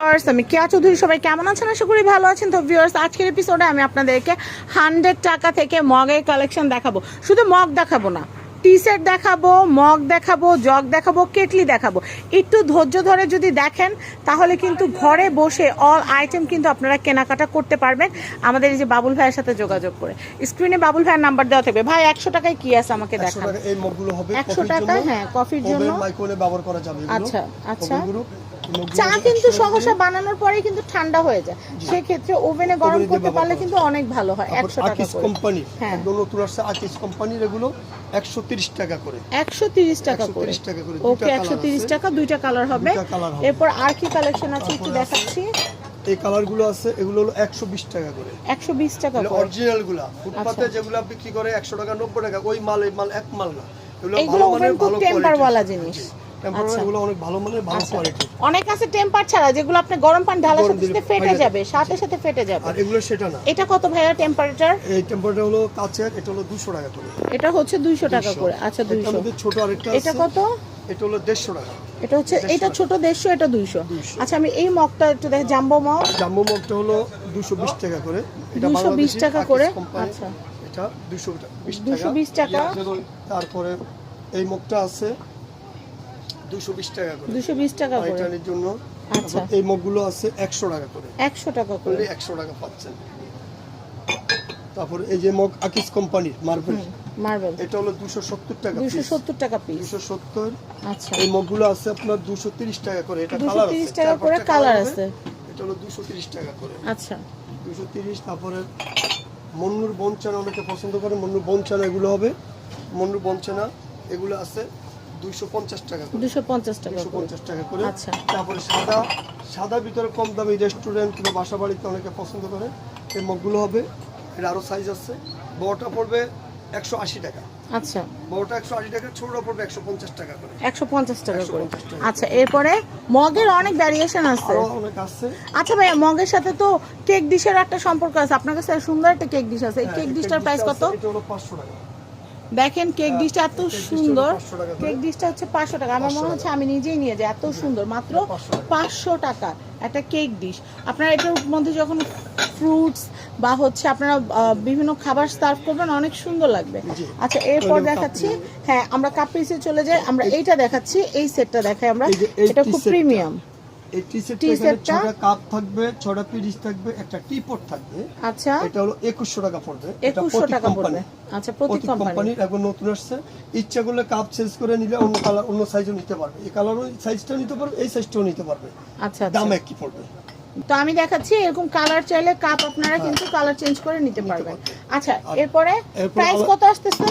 Viewers আমি কেয়া চৌধুরী সবাই কেমন আছেন? আশা করি ভালো আছেন। তো ভিউয়ার্স আজকের এপিসোডে আমি আপনাদেরকে হান্ড্রেড টাকা থেকে মগের কালেকশন দেখাবো। শুধু মগ দেখাবো না টি সেট দেখাবো মগ দেখাবো জগ দেখাবো কেটলি দেখাবো। একটু ধৈর্য ধরে যদি দেখেন তাহলে কিন্তু ঘরে বসে অল আইটেম কিন্তু আপনারা কেনাকাটা করতে পারবেন। আমাদের এই যে বাবুল ভাইয়ের সাথে যোগাযোগ করে। স্ক্রিনে বাবুল ভাইয়ের নাম্বার দেওয়া থাকবে। ভাই একশো টাকায় কি আছে আমাকে একশো দেখান? টাকা এই মগগুলো হবে 100 কফির টাকা, হ্যাঁ, কফির জন্য। আচ্ছা, আচ্ছা। চা কিন্তু সহসা বানানোর পরেই কিন্তু ঠান্ডা হয়ে যায়। সেক্ষেত্রে ওভেনে গরম করতে পারলে কিন্তু অনেক ভালো হয় একশো টাকা কোম্পানি হ্যাঁ। একদম নতুন আসছে আকিস কোম্পানির এগুলো একশো তিরিশ টাকা করে। একশো তিরিশ টাকা করে। 130 টাকা করে, ওকে একশো তিরিশ। টাকা দুইটা কালার হবে। এরপর আর কি কালেকশন আছে একটু দেখাচ্ছি। এই কালারগুলো আছে এগুলো হলো একশো বিশ টাকা করে। একশো বিশ টাকা করে। অরিজিনালগুলা। ফুটপাতে আচ্ছা। যেগুলা বিক্রি করে একশো টাকা নব্বই টাকা ওই মাল এই মাল এক মাল না। এগুলো ভালো ভালো জিনিস। আচ্ছা। অনেক ভালো মানের ভালো আচ্ছা। কোয়ালিটি অনেক আছে টেম্পার ছাড়া যেগুলো আপনি গরম পানি ঢালার গরম সাথে সাথে ফেটে যাবে সাথে সাথে ফেটে যাবে। আর এগুলো সেটা না। এটা কত ভাইয়া টেম্পারেচার এই টেম্পারটা হলো কাচের এটা হলো দুশো টাকা করে। এটা হচ্ছে দুইশো টাকা করে আচ্ছা এটার দুইশো। মধ্যে ছোট আরেকটা এটা কত? এটা হলো দেড়শো টাকা। এটা হচ্ছে এটা ছোট দেড়শো এটা দুইশো। 200 আচ্ছা আমি এই মগটা একটু দেখ জাম্বো মগ? জাম্বো মগটা হলো দুশো বিশ টাকা করে। এটা 220 টাকা করে? আচ্ছা। এটা দুশো বিশ 220 টাকা। তারপরে এই মগটা আছে দুশো বিশ টাকা করে। দুশো বিশ টাকা করে? জন্য। আচ্ছা। এই মগগুলো আছে একশো টাকা করে। একশো টাকা করে। করলে একশো টাকা পাচ্ছেন। তারপর এই যে মগ আকিস কোম্পানির মার্বেল। মার্বেল। এটা হলো দুশো সত্তর টাকা দুশো সত্তর টাকা পিস দুশো সত্তর। আচ্ছা। এই মগগুলো আছে আপনার দুশো তিরিশ টাকা করে। এটা কালার আছে। টাকা করে colour আছে। এটা হলো দুশো তিরিশ টাকা করে। আচ্ছা। দুশো তিরিশ তারপরে মন্নুর বনচানা অনেকে পছন্দ করে মন্নুর বনচানা এগুলো হবে। মন্নুর বনচানা এগুলো আছে দুইশো পঞ্চাশ টাকা করে। দুশো পঞ্চাশ টাকা দুশো করে পঞ্চাশ টাকা করে। আচ্ছা। তারপরে সাদা সাদা ভিতরে কম দামি রেস্টুরেন্ট কিংবা বাসা বাড়িতে অনেকে পছন্দ করে। এই মগগুলো হবে এর আরও সাইজ আছে। বড়টা পড়বে একশো আশি টাকা। আচ্ছা। বড়টা একশো আশি টাকা ছোটটা পড়বে একশো পঞ্চাশ টাকা করে। একশো পঞ্চাশ টাকা করে। আচ্ছা এরপরে মগের অনেক ভ্যারিয়েশন আছে। অনেক আছে। আচ্ছা ভাইয়া মগের সাথে তো কেক ডিশের একটা সম্পর্ক আছে। আপনার কাছে সুন্দর একটা কেক ডিশ আছে। এই কেক ডিশটার প্রাইস কত? এটা হলো পাঁচশো টাকা। দেখেন কেক ডিশটা এত টা হলো সুন্দর। 500 টাকা করে। কেক ডিশটা হচ্ছে পাঁচশো টাকা। আমার মনে হচ্ছে আমি নিজেই নিয়ে যাই এত সুন্দর। মাত্র পাঁচশো টাকা। একটা কেক ডিশ আপনারা এটার মধ্যে যখন ফ্রুটস বা হচ্ছে আপনারা বিভিন্ন খাবার সার্ভ করবেন অনেক সুন্দর লাগবে। আচ্ছা এরপর দেখাচ্ছি। হ্যাঁ আমরা কাপ পিসে চলে যাই। আমরা এইটা দেখাচ্ছি এই সেটটা দেখাই আমরা। এটা খুব প্রিমিয়াম এই টি সেটটা tea এখানে set টা? ছটা কাপ থাকবে ছটা পিরিচ থাকবে একটা টি থাকবে। আচ্ছা। এটা হলো একুশশো টাকা পড়বে। এটা একুশশো প্রতীক টাকা পড়বে। আচ্ছা প্রতি কোম্পানির এখন নতুন আসছে। ইচ্ছা করলে কাপ চেঞ্জ করে নিলে অন্য কালার অন্য সাইজও নিতে পারবে। এই কালারও সাইজটাও নিতে পারবে এই সাইজটাও নিতে পারবে। আচ্ছা আচ্ছা। দাম একই পড়বে। তো আমি দেখাচ্ছি এরকম কালার চাইলে কাপ আপনারা কিন্তু কালার চেঞ্জ করে নিতে পারবেন। আচ্ছা এরপরে প্রাইস কত আসতেছে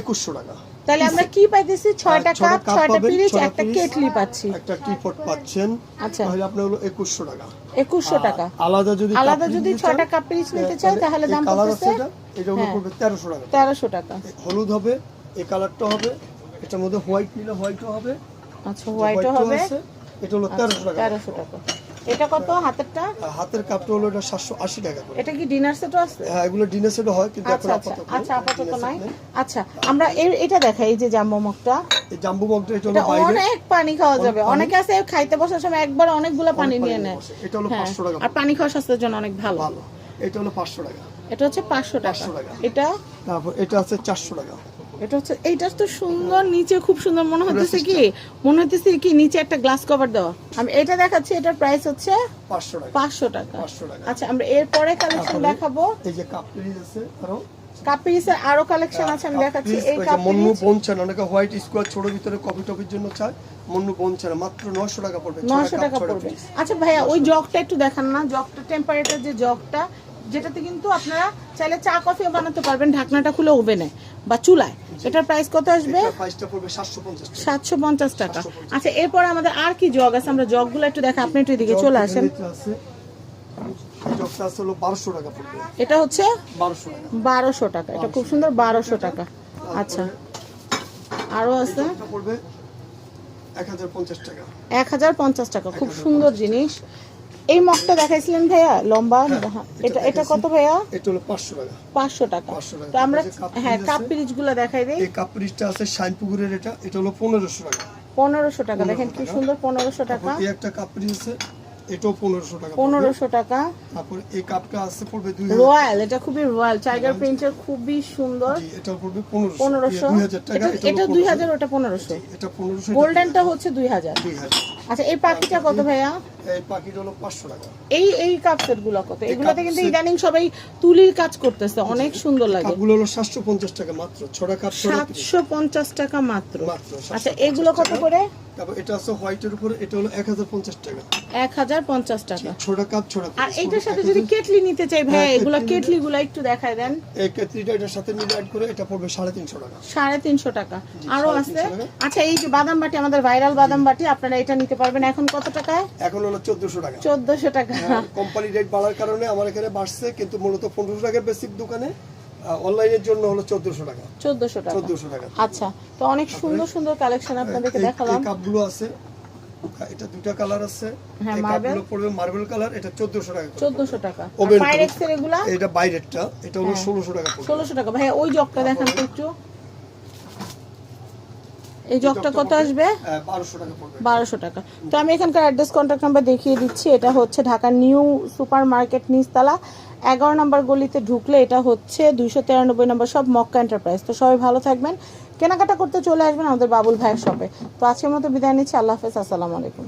একুশশো টাকা। তাহলে আমরা কি পাইতেছি? ছয়টা ছয়টা কাপ কাপ ছয়টা পাবেন, পিরিচ একটা কেটলি পাচ্ছি। একটা টি পট পাচ্ছেন। আচ্ছা। তাহলে আপনার হলো একুশশো টাকা। একুশশো আর টাকা। আলাদা যদি আলাদা যদি নিতে ছয়টা কাপ পিরিচ নিতে চাই তাহলে দাম কালার পড়তেছে আছে এটা এটা হলো হ্যাঁ। পড়বে তেরোশো টাকা। তেরোশো টাকা। হলুদ হবে এই কালারটা হবে এটার মধ্যে হোয়াইট নিলে হোয়াইটও হবে। আচ্ছা হোয়াইটও হবে। এটা হলো তেরোশো টাকা। তেরোশো টাকা। এটা কত হাতেরটা? হাতের কাপটা হলো এটা সাতশো আশি টাকা করে। এটা কি ডিনার সেটও আছে? হ্যাঁ এগুলো ডিনার সেটও হয় কিন্তু এখন আচ্ছা আচ্ছা আপাতত আচ্ছা আপাতত নাই। আচ্ছা আমরা এটা দেখাই এই যে জাম্বো মগটা। এই জাম্বু মগটা এটা হলো বাইরে অনেক পানি খাওয়া যাবে। অনেকে আছে খাইতে বসার সময় একবার অনেকগুলো পানি নিয়ে নেয় এটা হলো হ্যাঁ, পাঁচশো টাকা আর পানি খাওয়া স্বাস্থ্যের জন্য অনেক ভালো। ভালো। এটা হলো পাঁচশো টাকা। এটা হচ্ছে পাঁচশো টাকা। 500 টাকা। এটা? তারপর এটা আছে চারশো টাকা। এটা হচ্ছে এইটা তো সুন্দর নিচে খুব সুন্দর মনে হচ্ছে কি? মনে হচ্ছে কি নিচে একটা গ্লাস কভার দেওয়া। আমি এটা দেখাচ্ছি এটার প্রাইস হচ্ছে পাঁচশো টাকা। পাঁচশো টাকা। 500 টাকা। আচ্ছা আমরা এরপরে কালেকশন দেখাবো। এই যে কাপ পিরিজ আছে আরও। কাপিরিসের আরও কালেকশন আছে আমি দেখাচ্ছি। এই মন্নু কাপিরিস বনছেন অনেকে হোয়াইট স্কোয়ার ছোট ভিতরে কফি টফির জন্য চায়। মন্নু বনছেন মাত্র নয়শো টাকা পড়বে ছয়টা নশো কাপ, টাকা পড়বে। আচ্ছা ভাইয়া ওই জগটা একটু দেখান না। জগটা টেম্পারেচার যে জগটা যেটাতে কিন্তু আপনারা চাইলে চা কফিও বানাতে পারবেন। ঢাকনাটা খুলে ওভেনে বা চুলায়। এটার প্রাইস কত আসবে? সাতশো পঞ্চাশ টাকা। আচ্ছা এরপর আমাদের আর কি জগ আছে? আমরা জগগুলো একটু দেখা আপনি একটু এদিকে চলে আসেন। এটা হচ্ছে বারোশো টাকা। এটা খুব সুন্দর বারোশো টাকা। আচ্ছা। আরও আছে? এক হাজার পঞ্চাশ টাকা। খুব সুন্দর জিনিস। এই মগটা দেখাইছিলেন ভাইয়া? লম্বা হ্যাঁ, এটা এটা কত ভাইয়া? এটা হলো পাঁচশো টাকা। পাঁচশো টাকা। 500 টাকা। তো আমরা হ্যাঁ কাপ আছে? গুলো দেখাই দিই। এই কাপ পিরিচটা আছে শাইনপুকুরের এটা। এটা হলো পনেরোশো টাকা। পনেরোশো টাকা। দেখেন কি সুন্দর পনেরোশো টাকা। তারপর এই একটা কাপ পিরিচ আছে। এটাও পনেরোশো টাকা। পড়বে। পনেরোশো টাকা। তারপর এই কাপটা আছে পড়বে দুই রয়্যাল। এটা খুবই রয়্যাল। টাইগার প্রিন্টের খুবই সুন্দর। জি, এটাও পড়বে পনেরোশো। পনেরোশো। দুই হাজার টাকা এটা- এটা দুই হাজার ওটা পনেরোশো। এটা পনেরোশো গোল্ডেনটা হচ্ছে দুই হাজার। দুই হাজার। আচ্ছা এই পাখিটা কত ভাইয়া? এই পাখিটা হলো পাঁচশো টাকা। এই এই কাপ সেট কত? এগুলোতে কিন্তু ইদানিং সবাই তুলির কাজ করতেছে অনেক সুন্দর লাগে। কাপগুলো হলো সাতশো পঞ্চাশ টাকা মাত্র ছটা কাপ ছটা piece। সাতশো পঞ্চাশ টাকা মাত্র। মাত্র আচ্ছা এগুলো কত করে? তারপর এটা আছে হোয়াইটের উপরে এটা হলো এক হাজার পঞ্চাশ টাকা। এক হাজার পঞ্চাশ টাকা। ছটা কাপ ছটা আর piece। সাথে যদি কেটলি নিতে চাই ভাইয়া হ্যাঁ, এগুলো একটু দেখায় দেন। এই কেতলিটা এটার সাথে মিলে অ্যাড করে এটা পড়বে সাড়ে তিনশো টাকা। সাড়ে তিনশো টাকা। আরও আছে? আচ্ছা এই যে বাদাম বাটি আমাদের ভাইরাল বাদাম বাটি আপনারা এটা নিতে পারবেন। এখন কত টাকায়? এখন হলো টাকা। চোদ্দশো টাকা। কোম্পানি রেট বাড়ার কারণে আমার এখানে বাড়ছে কিন্তু মূলত পনেরোশো টাকার বেসিক দোকানে অনলাইনের জন্য হলো চোদ্দশো টাকা। চোদ্দশো টাকা। চোদ্দশো টাকা। আচ্ছা তো অনেক সুন্দর সুন্দর কালেকশন আপনাদেরকে দেখালাম। কাপগুলো আছে। এটা দুটা কালার আছে। হ্যাঁ, পড়বে মার্বেল কালার এটা চোদ্দশো টাকা করে। চোদ্দশো টাকা। Oven proof। এগুলা? এটা বাইরেরটা এটা হলো হ্যাঁ। ষোলোশো টাকা পড়বে। ষোলোশো টাকা। ভাইয়া ওই জগটা দেখান তো একটু। এই জগটা কত আসবে? বারোশো টাকা তো আমি এখানকার অ্যাড্রেস কন্ট্যাক্ট নাম্বার দেখিয়ে দিচ্ছি। এটা হচ্ছে ঢাকা নিউ সুপার মার্কেট নিচতলা। এগারো নম্বর গলিতে ঢুকলে এটা হচ্ছে দুইশো তিরানব্বই নম্বর সব মক্কা এন্টারপ্রাইজ তো সবাই ভালো থাকবেন। কেনাকাটা করতে চলে আসবেন আমাদের বাবুল ভাইয়ের শপে তো আজকের মতো বিদায় নিচ্ছি। আল্লাহ হাফেজ। আসসালামু আলাইকুম।